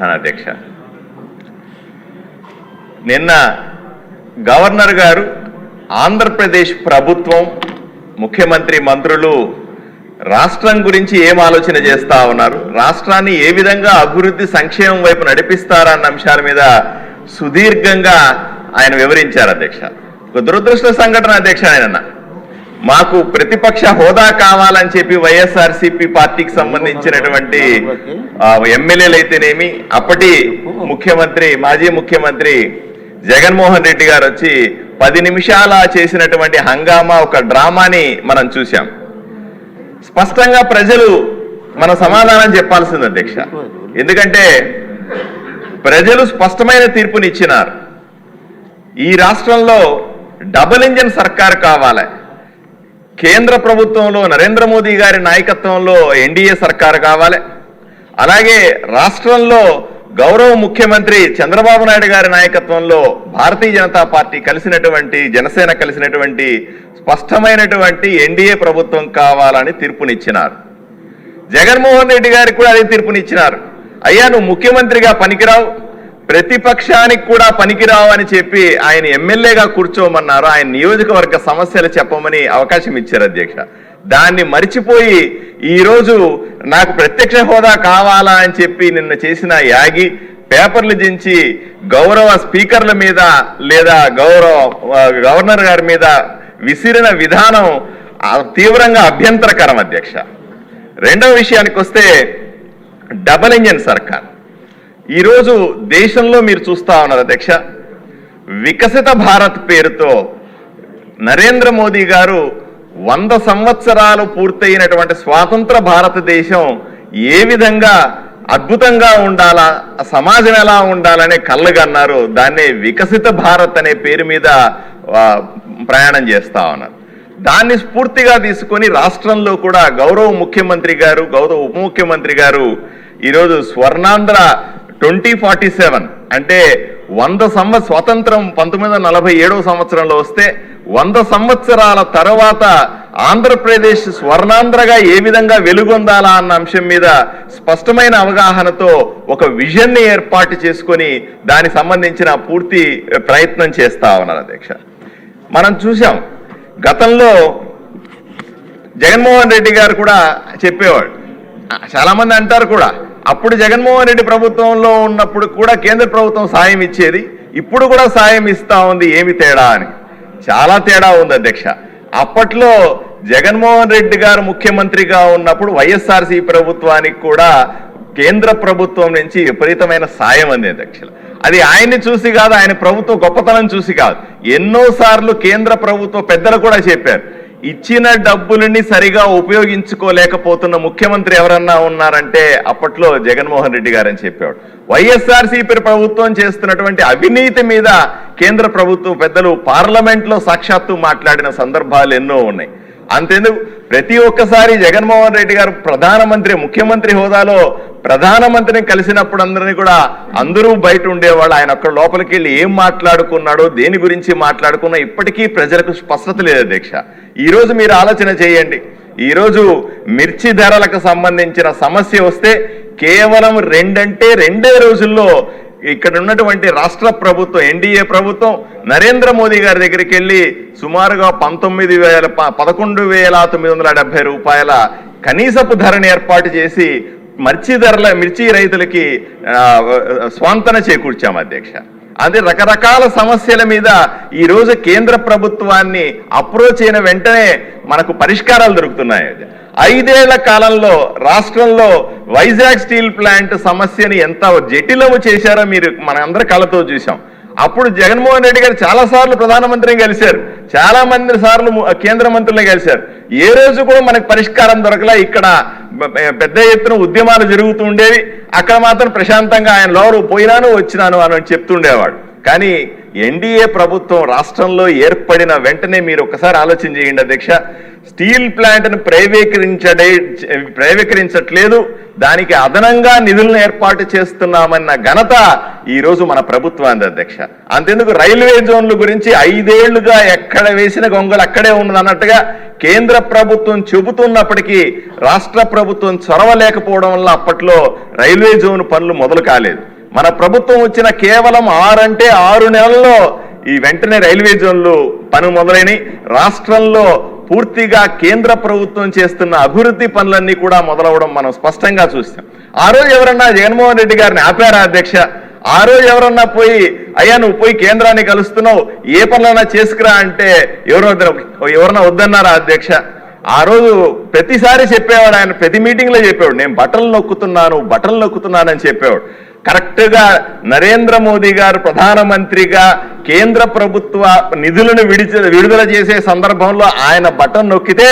కోరుకుంటున్నాను అధ్యక్ష. నిన్న గవర్నర్ గారు ఆంధ్రప్రదేశ్ ప్రభుత్వం ముఖ్యమంత్రి మంత్రులు రాష్ట్రం గురించి ఏం ఆలోచన చేస్తా ఉన్నారు? రాష్ట్రాన్ని ఏ విధంగా అభివృద్ధి సంక్షేమం వైపు నడిపిస్తారన్న అంశాల మీద సుదీర్ఘంగా ఆయన వివరించారు అధ్యక్ష. ఒక దురదృష్ట సంఘటన అధ్యక్ష ఆయన మాకు ప్రతిపక్ష హోదా కావాలని చెప్పి వైఎస్ఆర్సీపీ పార్టీకి సంబంధించినటువంటి ఎమ్మెల్యేలు అయితేనేమి అప్పటి ముఖ్యమంత్రి మాజీ ముఖ్యమంత్రి జగన్మోహన్ రెడ్డి గారు వచ్చి పది నిమిషాల చేసినటువంటి హంగామా ఒక డ్రామాని మనం చూసాం స్పష్టంగా ప్రజలు మన సమాధానం చెప్పాల్సింది అధ్యక్ష. ఎందుకంటే ప్రజలు స్పష్టమైన తీర్పునిచ్చినారు. ఈ రాష్ట్రంలో డబుల్ ఇంజిన్ సర్కార్ కావాలి. కేంద్ర ప్రభుత్వంలో నరేంద్ర మోదీ గారి నాయకత్వంలో ఎన్డీఏ సర్కారు కావాలి. అలాగే రాష్ట్రంలో గౌరవ ముఖ్యమంత్రి చంద్రబాబు నాయుడు గారి నాయకత్వంలో భారతీయ జనతా పార్టీ కలిసినటువంటి జనసేన కలిసినటువంటి స్పష్టమైనటువంటి ఎన్డీఏ ప్రభుత్వం కావాలని తీర్పునిచ్చినారు. జగన్మోహన్ రెడ్డి గారికి కూడా అదే తీర్పునిచ్చినారు. అయ్యా నువ్వు ముఖ్యమంత్రిగా పనికిరావు. ప్రతిపక్షానికి కూడా పనికిరావని చెప్పి ఆయన ఎమ్మెల్యేగా కూర్చోమన్నారు. ఆయన నియోజకవర్గ సమస్యలు చెప్పమని అవకాశం ఇచ్చారు అధ్యక్ష. దాన్ని మరిచిపోయి ఈరోజు నాకు ప్రత్యక్ష హోదా కావాలా అని చెప్పి నిన్న చేసిన యాగి పేపర్లు దించి గౌరవ స్పీకర్ల మీద లేదా గౌరవ గవర్నర్ గారి మీద విసిరిన విధానం తీవ్రంగా అభ్యంతరకరం అధ్యక్ష. రెండవ విషయానికి వస్తే డబల్ ఇంజన్ సర్కార్. ఈరోజు దేశంలో మీరు చూస్తా ఉన్నారు అధ్యక్ష. వికసిత భారత్ పేరుతో నరేంద్ర మోదీ గారు వంద సంవత్సరాలు పూర్తయినటువంటి స్వాతంత్ర భారతదేశం ఏ విధంగా అద్భుతంగా ఉండాలా సమాజం ఎలా ఉండాలనే కళ్ళగన్నారు దాన్ని వికసిత భారత్ అనే పేరు మీద ప్రయాణం చేస్తా ఉన్నారు. దాన్ని స్ఫూర్తిగా తీసుకొని రాష్ట్రంలో కూడా గౌరవ ముఖ్యమంత్రి గారు గౌరవ ఉప ముఖ్యమంత్రి గారు ఈరోజు స్వర్ణాంధ్ర ట్వంటీ ఫార్టీ సెవెన్. అంటే వంద సంవత్ స్వతంత్రం పంతొమ్మిది వందల నలభై ఏడవ సంవత్సరంలో వస్తే వంద సంవత్సరాల తర్వాత ఆంధ్రప్రదేశ్ స్వర్ణాంధ్రగా ఏ విధంగా వెలుగొందాలా అన్న అంశం మీద స్పష్టమైన అవగాహనతో ఒక విజన్ని ఏర్పాటు చేసుకొని దానికి సంబంధించిన పూర్తి ప్రయత్నం చేస్తా ఉన్నారు అధ్యక్ష. మనం చూసాం గతంలో జగన్మోహన్ రెడ్డి గారు కూడా చెప్పేవాడు చాలామంది అంటారు కూడా అప్పుడు జగన్మోహన్ రెడ్డి ప్రభుత్వంలో ఉన్నప్పుడు కూడా కేంద్ర ప్రభుత్వం సాయం ఇచ్చేది ఇప్పుడు కూడా సాయం ఇస్తా ఉంది ఏమి తేడా అని. చాలా తేడా ఉంది అధ్యక్ష. అప్పట్లో జగన్మోహన్ రెడ్డి గారు ముఖ్యమంత్రిగా ఉన్నప్పుడు వైఎస్ఆర్సీ ప్రభుత్వానికి కూడా కేంద్ర ప్రభుత్వం నుంచి విపరీతమైన సాయం అంది అధ్యక్షులు అది ఆయన్ని చూసి కాదు ఆయన ప్రభుత్వ గొప్పతనం చూసి కాదు. ఎన్నో సార్లు కేంద్ర ప్రభుత్వ పెద్దలు కూడా చెప్పారు ఇచ్చిన డబ్బులని సరిగా ఉపయోగించుకోలేకపోతున్న ముఖ్యమంత్రి ఎవరన్నా ఉన్నారంటే అప్పట్లో జగన్మోహన్ రెడ్డి గారని చెప్పేవాడు. వైఎస్ఆర్సీపీ ప్రభుత్వం చేస్తున్నటువంటి అవినీతి మీద కేంద్ర ప్రభుత్వం పెద్దలు పార్లమెంట్లో సాక్షాత్తు మాట్లాడిన సందర్భాలు ఎన్నో ఉన్నాయి. అంతేందుకు ప్రతి ఒక్కసారి జగన్మోహన్ రెడ్డి గారు ప్రధానమంత్రి ముఖ్యమంత్రి హోదాలో ప్రధానమంత్రిని కలిసినప్పుడు అందరినీ కూడా అందరూ బయట ఉండేవాళ్ళు. ఆయన ఒక్క లోపలికి వెళ్ళి ఏం మాట్లాడుకున్నాడో దేని గురించి మాట్లాడుకున్నా ఇప్పటికీ ప్రజలకు స్పష్టత లేదు అధ్యక్ష. ఈ రోజు మీరు ఆలోచన చేయండి. ఈరోజు మిర్చి ధరలకు సంబంధించిన సమస్య వస్తే కేవలం రెండంటే రెండే రోజుల్లో ఇక్కడ ఉన్నటువంటి రాష్ట్ర ప్రభుత్వం ఎన్డీఏ ప్రభుత్వం నరేంద్ర మోదీ గారి దగ్గరికి వెళ్ళి సుమారుగా పంతొమ్మిది వేల పదకొండు వేల తొమ్మిది వందల డెబ్బై రూపాయల కనీసపు ధరను ఏర్పాటు చేసి మిర్చి ధరల మిర్చి రైతులకి స్వాంతన చేకూర్చాం అధ్యక్ష. అదే రకరకాల సమస్యల మీద ఈ రోజు కేంద్ర ప్రభుత్వాన్ని అప్రోచ్ అయిన వెంటనే మనకు పరిష్కారాలు దొరుకుతున్నాయి ఐదేళ్ళ కాలంలో రాష్ట్రంలో వైజాగ్ స్టీల్ ప్లాంట్ సమస్యని ఎంత జటిలము చేశారో మీరు మన అందరి కళ్ళతో చూసాం అప్పుడు జగన్మోహన్ రెడ్డి గారు చాలా సార్లు ప్రధానమంత్రిని కలిశారు. చాలా మంది సార్లు కేంద్ర మంత్రులను కలిశారు. ఏ రోజు కూడా మనకు పరిష్కారం దొరకలా ఇక్కడ పెద్ద ఎత్తున ఉద్యమాలు జరుగుతూ ఉండేవి. అక్కడ మాత్రం ప్రశాంతంగా ఆయన లోరు పోయినాను వచ్చినాను అని చెప్తుండేవాడు. కానీ ఎన్డీఏ ప్రభుత్వం రాష్ట్రంలో ఏర్పడిన వెంటనే మీరు ఒకసారి ఆలోచన చేయండి అధ్యక్ష. స్టీల్ ప్లాంట్ను ప్రైవేకరించడే ప్రైవేకరించట్లేదు. దానికి అదనంగా నిధులను ఏర్పాటు చేస్తున్నామన్న ఘనత ఈరోజు మన ప్రభుత్వానికి అధ్యక్ష. అంతెందుకు రైల్వే జోన్ల గురించి ఐదేళ్ళుగా ఎక్కడ వేసిన గొంగలు అక్కడే ఉన్నది అన్నట్టుగా కేంద్ర ప్రభుత్వం చెబుతున్నప్పటికీ రాష్ట్ర ప్రభుత్వం చొరవ లేకపోవడం వల్ల అప్పట్లో రైల్వే జోన్ పనులు మొదలు కాలేదు. మన ప్రభుత్వం వచ్చిన కేవలం ఆరంటే ఆరు నెలల్లో ఈ వెంటనే రైల్వే జోన్లు పని మొదలైనవి రాష్ట్రంలో పూర్తిగా కేంద్ర ప్రభుత్వం చేస్తున్న అభివృద్ధి పనులన్నీ కూడా మొదలవడం మనం స్పష్టంగా చూస్తాం. ఆ రోజు ఎవరన్నా జగన్మోహన్ రెడ్డి గారిని ఆపారా అధ్యక్ష? ఆ రోజు ఎవరన్నా పోయి అయ్యా నువ్వు పోయి కేంద్రాన్ని కలుస్తున్నావు ఏ పనులన్నా చేసుకురా అంటే ఎవరో ఎవరన్నా వద్దన్నారా అధ్యక్ష? ఆ రోజు ప్రతిసారి చెప్పేవాడు ఆయన ప్రతి మీటింగ్లో చెప్పేవాడు నేను బట్టలు నొక్కుతున్నాను బట్టలు నొక్కుతున్నానని చెప్పేవాడు. కరెక్ట్గా నరేంద్ర మోదీ గారు ప్రధానమంత్రిగా కేంద్ర ప్రభుత్వ నిధులను విడిచి విడుదల చేసే సందర్భంలో ఆయన బటన్ నొక్కితే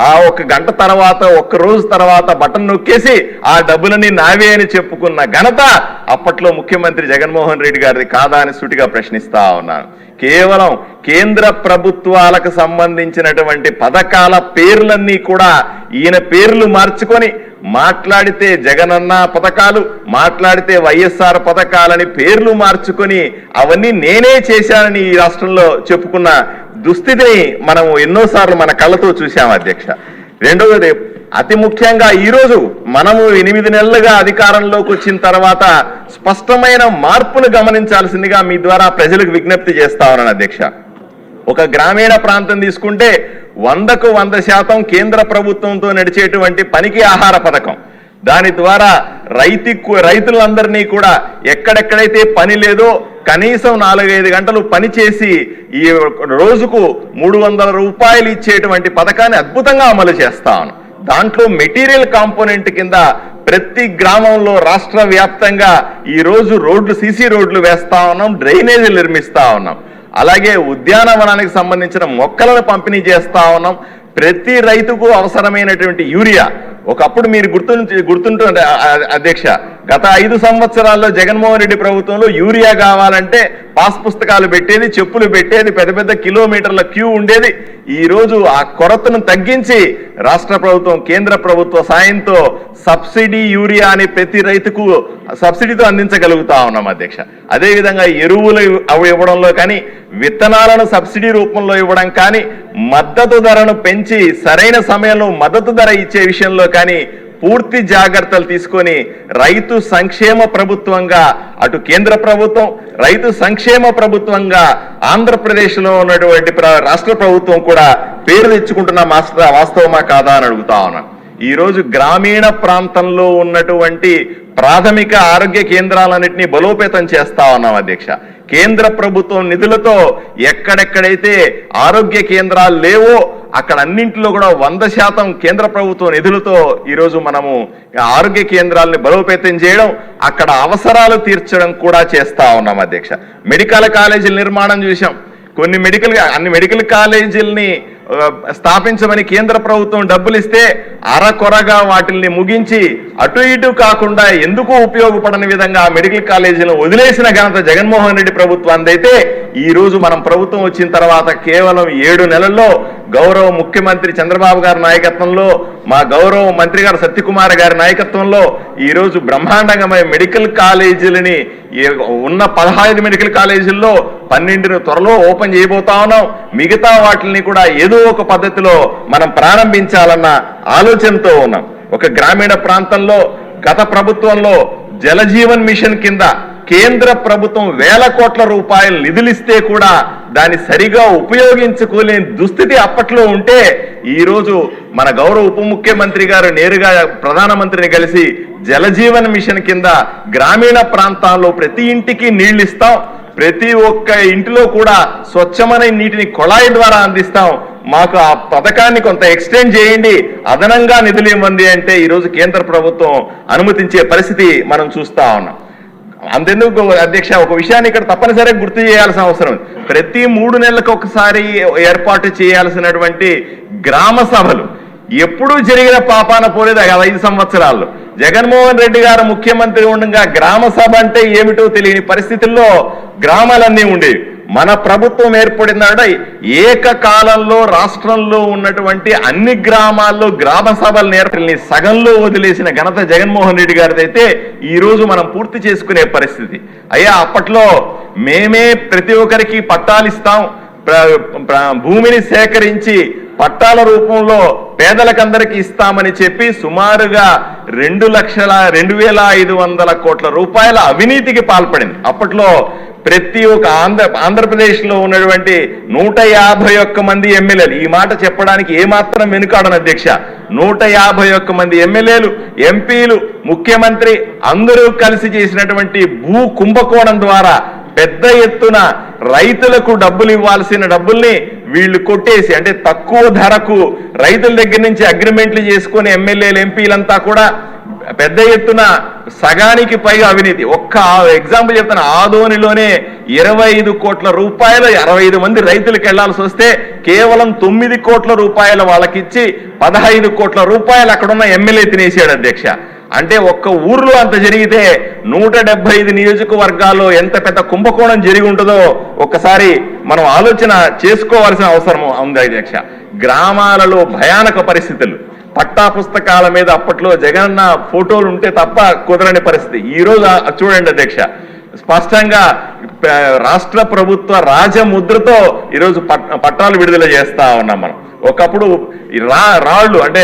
ఆ ఒక గంట తర్వాత ఒక్క రోజు తర్వాత బటన్ నొక్కేసి ఆ డబ్బులని నావే అని చెప్పుకున్న ఘనత అప్పట్లో ముఖ్యమంత్రి జగన్మోహన్ రెడ్డి గారిది కాదా అని సూటిగా ప్రశ్నిస్తా ఉన్నాను. కేవలం కేంద్ర ప్రభుత్వాలకు సంబంధించినటువంటి పథకాల పేర్లన్నీ కూడా ఈయన పేర్లు మార్చుకొని మాట్లాడితే జగనన్న పథకాలు మాట్లాడితే వైఎస్ఆర్ పథకాలని పేర్లు మార్చుకొని అవన్నీ నేనే చేశానని ఈ రాష్ట్రంలో చెప్పుకున్న దుస్థితిని మనం ఎన్నోసార్లు మన కళ్ళతో చూశాము అధ్యక్ష. రెండవది అతి ముఖ్యంగా ఈరోజు మనము ఎనిమిది నెలలుగా అధికారంలోకి వచ్చిన తర్వాత స్పష్టమైన మార్పును గమనించాల్సిందిగా మీ ద్వారా ప్రజలకు విజ్ఞప్తి చేస్తా ఉన్నాను అధ్యక్ష. ఒక గ్రామీణ ప్రాంతం తీసుకుంటే వందకు వంద శాతం కేంద్ర ప్రభుత్వంతో నడిచేటువంటి పనికి ఆహార పథకం. దాని ద్వారా రైతు రైతులందరినీ కూడా ఎక్కడెక్కడైతే పని లేదో కనీసం నాలుగైదు గంటలు పని చేసి ఈ రోజుకు మూడు వందల రూపాయలు ఇచ్చేటువంటి పథకాన్ని అద్భుతంగా అమలు చేస్తాను. దాంట్లో మెటీరియల్ కాంపోనెంట్ కింద ప్రతి గ్రామంలో రాష్ట్ర వ్యాప్తంగా ఈ రోజు రోడ్లు సీసీ రోడ్లు వేస్తా ఉన్నాం డ్రైనేజీలు నిర్మిస్తా ఉన్నాం. అలాగే ఉద్యానవనానికి సంబంధించిన మొక్కలను పంపిణీ చేస్తా ఉన్నాం. ప్రతి రైతుకు అవసరమైనటువంటి యూరియా. ఒకప్పుడు మీరు గుర్తు గుర్తుంటు అధ్యక్ష గత ఐదు సంవత్సరాల్లో జగన్మోహన్ రెడ్డి ప్రభుత్వంలో యూరియా కావాలంటే పాస్ పుస్తకాలు పెట్టేది చెప్పులు పెట్టేది పెద్ద పెద్ద కిలోమీటర్ల క్యూ ఉండేది. ఈ రోజు ఆ కొరతను తగ్గించి రాష్ట్ర ప్రభుత్వం కేంద్ర ప్రభుత్వ సాయంతో సబ్సిడీ యూరియా అని ప్రతి రైతుకు సబ్సిడీతో అందించగలుగుతా ఉన్నాం అధ్యక్ష. అదేవిధంగా ఎరువులు అవి ఇవ్వడంలో కానీ విత్తనాలను సబ్సిడీ రూపంలో ఇవ్వడం కానీ మద్దతు ధరను పెంచి సరైన సమయంలో మద్దతు ధర ఇచ్చే విషయంలో కానీ పూర్తి జాగ్రత్తలు తీసుకొని రైతు సంక్షేమ ప్రభుత్వంగా అటు కేంద్ర ప్రభుత్వం రైతు సంక్షేమ ప్రభుత్వంగా ఆంధ్రప్రదేశ్లో ఉన్నటువంటి ప్ర- రాష్ట్ర ప్రభుత్వం కూడా పేరు తెచ్చుకుంటున్న మాస్టర్ వాస్తవమా కాదా అని అడుగుతా ఉన్నాను ఈరోజు గ్రామీణ ప్రాంతంలో ఉన్నటువంటి ప్రాథమిక ఆరోగ్య కేంద్రాలన్నింటినీ బలోపేతం చేస్తా ఉన్నాం అధ్యక్ష. కేంద్ర ప్రభుత్వం నిధులతో ఎక్కడెక్కడైతే ఆరోగ్య కేంద్రాలు లేవో అక్కడ అన్నింటిలో కూడా వంద శాతం కేంద్ర ప్రభుత్వ నిధులతో ఈరోజు మనము ఆరోగ్య కేంద్రాలని బలోపేతం చేయడం అక్కడ అవసరాలు తీర్చడం కూడా చేస్తా ఉన్నాం అధ్యక్ష. మెడికల్ కాలేజీల నిర్మాణం చూసాం కొన్ని మెడికల్ అన్ని మెడికల్ కాలేజీలని స్థాపించమని కేంద్ర ప్రభుత్వం డబ్బులు ఇస్తే అరకొరగా వాటిల్ని ముగించి అటు ఇటు కాకుండా ఎందుకు ఉపయోగపడని విధంగా మెడికల్ కాలేజీలను వదిలేసిన ఘనత జగన్మోహన్ రెడ్డి ప్రభుత్వం అయితే ఈ రోజు మనం ప్రభుత్వం వచ్చిన తర్వాత కేవలం ఏడు నెలల్లో గౌరవ ముఖ్యమంత్రి చంద్రబాబు గారి నాయకత్వంలో మా గౌరవ మంత్రి గారు సత్యకుమార్ గారి నాయకత్వంలో ఈ రోజు బ్రహ్మాండంగా మెడికల్ కాలేజీలని ఉన్న పదహైదు మెడికల్ కాలేజీల్లో పన్నెండును త్వరలో ఓపెన్ చేయబోతా ఉన్నాం. మిగతా వాటిని కూడా ఏదో ఒక పద్ధతిలో మనం ప్రారంభించాలన్న ఆలోచనతో ఉన్నాం. ఒక గ్రామీణ ప్రాంతంలో గత ప్రభుత్వంలో జలజీవన్ మిషన్ కింద కేంద్ర ప్రభుత్వం వేల కోట్ల రూపాయలు నిధులిస్తే కూడా దాన్ని సరిగా ఉపయోగించుకోలేని దుస్థితి అప్పట్లో ఉంటే ఈ రోజు మన గౌరవ ఉప ముఖ్యమంత్రి గారు నేరుగా ప్రధానమంత్రిని కలిసి జలజీవన్ మిషన్ కింద గ్రామీణ ప్రాంతాల్లో ప్రతి ఇంటికి నీళ్ళు ఇస్తాం. ప్రతి ఒక్క ఇంటిలో కూడా స్వచ్ఛమైన నీటిని కొళాయి ద్వారా అందిస్తాం. మాకు ఆ పథకాన్ని కొంత ఎక్స్టెండ్ చేయండి. అదనంగా నిధులు ఇవ్వండి అంటే ఈరోజు కేంద్ర ప్రభుత్వం అనుమతించే పరిస్థితి మనం చూస్తా ఉన్నాం. అంతెందుకు అధ్యక్ష ఒక విషయాన్ని ఇక్కడ తప్పనిసరిగా గుర్తు చేయాల్సిన అవసరం. ప్రతి మూడు నెలలకు ఒకసారి ఏర్పాటు చేయాల్సినటువంటి గ్రామ సభలు ఎప్పుడూ జరిగిన పాపాన పోలేదు ఆ ఐదు సంవత్సరాల్లో. జగన్మోహన్ రెడ్డి గారు ముఖ్యమంత్రి ఉండగా గ్రామ సభ అంటే ఏమిటో తెలియని పరిస్థితుల్లో గ్రామాలన్నీ ఉండేవి. మన ప్రభుత్వం ఏర్పడినాడ ఏకకాలంలో రాష్ట్రంలో ఉన్నటువంటి అన్ని గ్రామాల్లో గ్రామ సభలు నేర్పల్ని సగంలో వదిలేసిన ఘనత జగన్మోహన్ రెడ్డి గారిది అయితే మనం పూర్తి చేసుకునే పరిస్థితి. అయ్యా అప్పట్లో మేమే ప్రతి ఒక్కరికి పట్టాలు ఇస్తాం. భూమిని సేకరించి పట్టాల రూపంలో పేదలకందరికి ఇస్తామని చెప్పి సుమారుగా రెండు లక్షల రెండు వేల ఐదు వందల కోట్ల రూపాయల అవినీతికి పాల్పడింది. అప్పట్లో ప్రతి ఒక్క ఆంధ్ర ఆంధ్రప్రదేశ్లో ఉన్నటువంటి నూట యాభై ఒక్క మంది ఎమ్మెల్యేలు. ఈ మాట చెప్పడానికి ఏమాత్రం వెనుకాడను అధ్యక్ష. నూట యాభై ఒక్క మంది ఎమ్మెల్యేలు ఎంపీలు ముఖ్యమంత్రి అందరూ కలిసి చేసినటువంటి భూ కుంభకోణం ద్వారా పెద్ద ఎత్తున రైతులకు డబ్బులు ఇవ్వాల్సిన డబ్బుల్ని వీళ్ళు కొట్టేసి అంటే తక్కువ ధరకు రైతుల దగ్గర నుంచి అగ్రిమెంట్లు చేసుకుని ఎమ్మెల్యేలు ఎంపీలంతా కూడా పెద్ద ఎత్తున సగానికి పైగా అవినీతి. ఒక్క ఎగ్జాంపుల్ చెప్తాను ఆదోనిలోనే ఇరవై ఐదు కోట్ల రూపాయలు అరవై ఐదు మంది రైతులకు వెళ్ళాల్సి వస్తే కేవలం తొమ్మిది కోట్ల రూపాయలు వాళ్ళకిచ్చి పదహైదు కోట్ల రూపాయలు అక్కడున్న ఎమ్మెల్యే తినేసాడు అధ్యక్ష. అంటే ఒక్క ఊర్లో అంత జరిగితే నూట డెబ్బై ఐదు నియోజకవర్గాల్లో ఎంత పెద్ద కుంభకోణం జరిగి ఉంటుందో ఒక్కసారి మనం ఆలోచన చేసుకోవాల్సిన అవసరం ఉంది అధ్యక్ష. గ్రామాలలో భయానక పరిస్థితులు. పట్టా పుస్తకాల మీద అప్పట్లో జగనన్న ఫోటోలు ఉంటే తప్ప కుదరని పరిస్థితి. ఈ రోజు చూడండి అధ్యక్ష. స్పష్టంగా రాష్ట్ర ప్రభుత్వ రాజముద్రతో ఈరోజు పట్- పట్టాలు విడుదల చేస్తా ఉన్నాం మనం. ఒకప్పుడు రా రాళ్ళు అంటే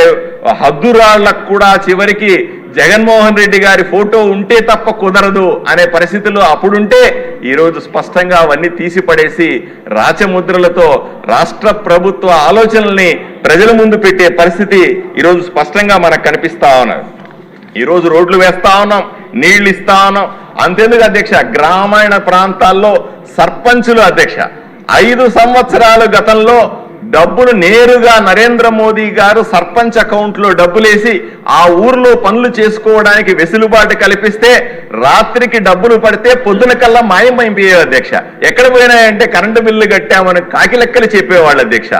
హద్దు రాళ్ళకు కూడా చివరికి జగన్మోహన్ రెడ్డి గారి ఫోటో ఉంటే తప్ప కుదరదు అనే పరిస్థితుల్లో అప్పుడుంటే ఈరోజు స్పష్టంగా అవన్నీ తీసిపడేసి రాచముద్రలతో రాష్ట్ర ప్రభుత్వ ఆలోచనల్ని ప్రజల ముందు పెట్టే పరిస్థితి ఈరోజు స్పష్టంగా మనకు కనిపిస్తా ఉన్నది. ఈరోజు రోడ్లు వేస్తా ఉన్నాం నీళ్ళు ఇస్తా ఉన్నాం. అంతేందుకు అధ్యక్ష? గ్రామీణ ప్రాంతాల్లో సర్పంచులు అధ్యక్ష. ఐదు సంవత్సరాలు గతంలో డబ్బులు నేరుగా నరేంద్ర మోదీ గారు సర్పంచ్ అకౌంట్లో డబ్బులేసి ఆ ఊర్లో పనులు చేసుకోవడానికి వెసులుబాటు కల్పిస్తే రాత్రికి డబ్బులు పడితే పొద్దున కల్లా మాయమైపోయే అధ్యక్ష. ఎక్కడ పోయినాయంటే కరెంటు బిల్లు కట్టామని కాకిలెక్కలు చెప్పేవాళ్ళు అధ్యక్ష.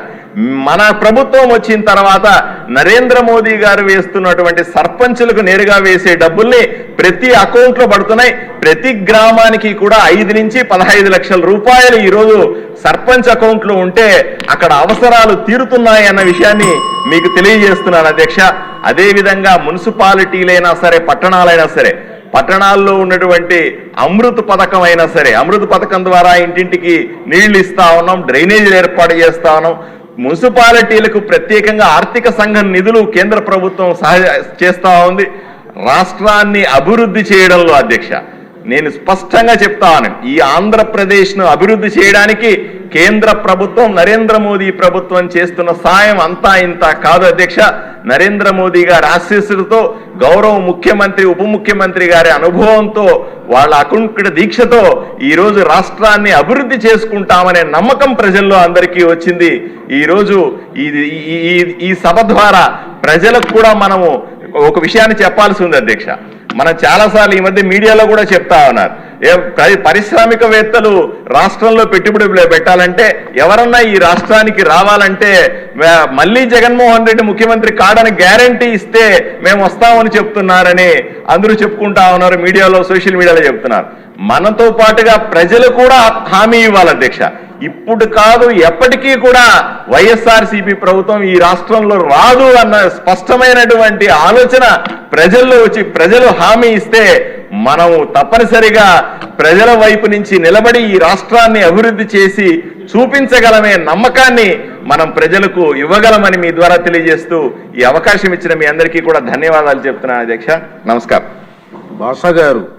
మన ప్రభుత్వం వచ్చిన తర్వాత నరేంద్ర మోదీ గారు వేస్తున్నటువంటి సర్పంచులకు నేరుగా వేసే డబ్బుల్ని ప్రతి అకౌంట్లో పడుతున్నాయి. ప్రతి గ్రామానికి కూడా ఐదు నుంచి పదహైదు లక్షల రూపాయలు ఈరోజు సర్పంచ్ అకౌంట్లో ఉంటే అక్కడ అవసరాలు తీరుతున్నాయి అన్న విషయాన్ని మీకు తెలియజేస్తున్నాను అధ్యక్ష. అదే విధంగా మున్సిపాలిటీలైనా సరే పట్టణాలైనా సరే పట్టణాల్లో ఉన్నటువంటి అమృత్ పథకం అయినా సరే అమృత్ పథకం ద్వారా ఇంటింటికి నీళ్ళు ఇస్తా ఉన్నాం డ్రైనేజీలు ఏర్పాటు చేస్తా ఉన్నాం. మున్సిపాలిటీలకు ప్రత్యేకంగా ఆర్థిక సంఘం నిధులు కేంద్ర ప్రభుత్వం సహ చేస్తా ఉంది. రాష్ట్రాన్ని అభివృద్ధి చేయడంలో అధ్యక్ష. నేను స్పష్టంగా చెప్తాను. ఈ ఆంధ్రప్రదేశ్ను అభివృద్ధి చేయడానికి కేంద్ర ప్రభుత్వం నరేంద్ర మోదీ ప్రభుత్వం చేస్తున్న సాయం అంతా ఇంత కాదు అధ్యక్ష. నరేంద్ర మోదీ గారి ఆశీస్సులతో గౌరవ ముఖ్యమంత్రి ఉప ముఖ్యమంత్రి గారి అనుభవంతో వాళ్ళ అకుంకుడ దీక్షతో ఈరోజు రాష్ట్రాన్ని అభివృద్ధి చేసుకుంటామనే నమ్మకం ప్రజల్లో అందరికీ వచ్చింది. ఈరోజు ఇది ఈ- ఈ- ఈ సభ ద్వారా ప్రజలకు కూడా మనము ఒక విషయాన్ని చెప్పాల్సి ఉంది అధ్యక్ష. మనం చాలాసార్లు ఈ మధ్య మీడియాలో కూడా చెప్తా ఉన్నారు. పరిశ్రామికవేత్తలు పారిశ్రామికవేత్తలు రాష్ట్రంలో పెట్టుబడులు పెట్టాలంటే ఎవరన్నా ఈ రాష్ట్రానికి రావాలంటే మళ్ళీ జగన్మోహన్ రెడ్డి ముఖ్యమంత్రి కాడని గ్యారంటీ ఇస్తే మేము వస్తామని చెప్తున్నారని అందరూ చెప్పుకుంటా ఉన్నారు. మీడియాలో సోషల్ మీడియాలో చెప్తున్నారు. మనతో పాటుగా ప్రజలు కూడా హామీ ఇవ్వాలి అధ్యక్ష. ఇప్పుడు కాదు ఎప్పటికీ కూడా వైఎస్ఆర్ ప్రభుత్వం ఈ రాష్ట్రంలో రాదు అన్న స్పష్టమైనటువంటి ఆలోచన ప్రజల్లో వచ్చి ప్రజలు హామీ ఇస్తే మనము తప్పనిసరిగా ప్రజల వైపు నుంచి నిలబడి ఈ రాష్ట్రాన్ని అభివృద్ధి చేసి చూపించగలమే నమ్మకాన్ని మనం ప్రజలకు ఇవ్వగలమని మీ ద్వారా తెలియజేస్తూ ఈ అవకాశం ఇచ్చిన మీ అందరికీ కూడా ధన్యవాదాలు చెప్తున్నాను అధ్యక్ష. నమస్కారం. భాష గారు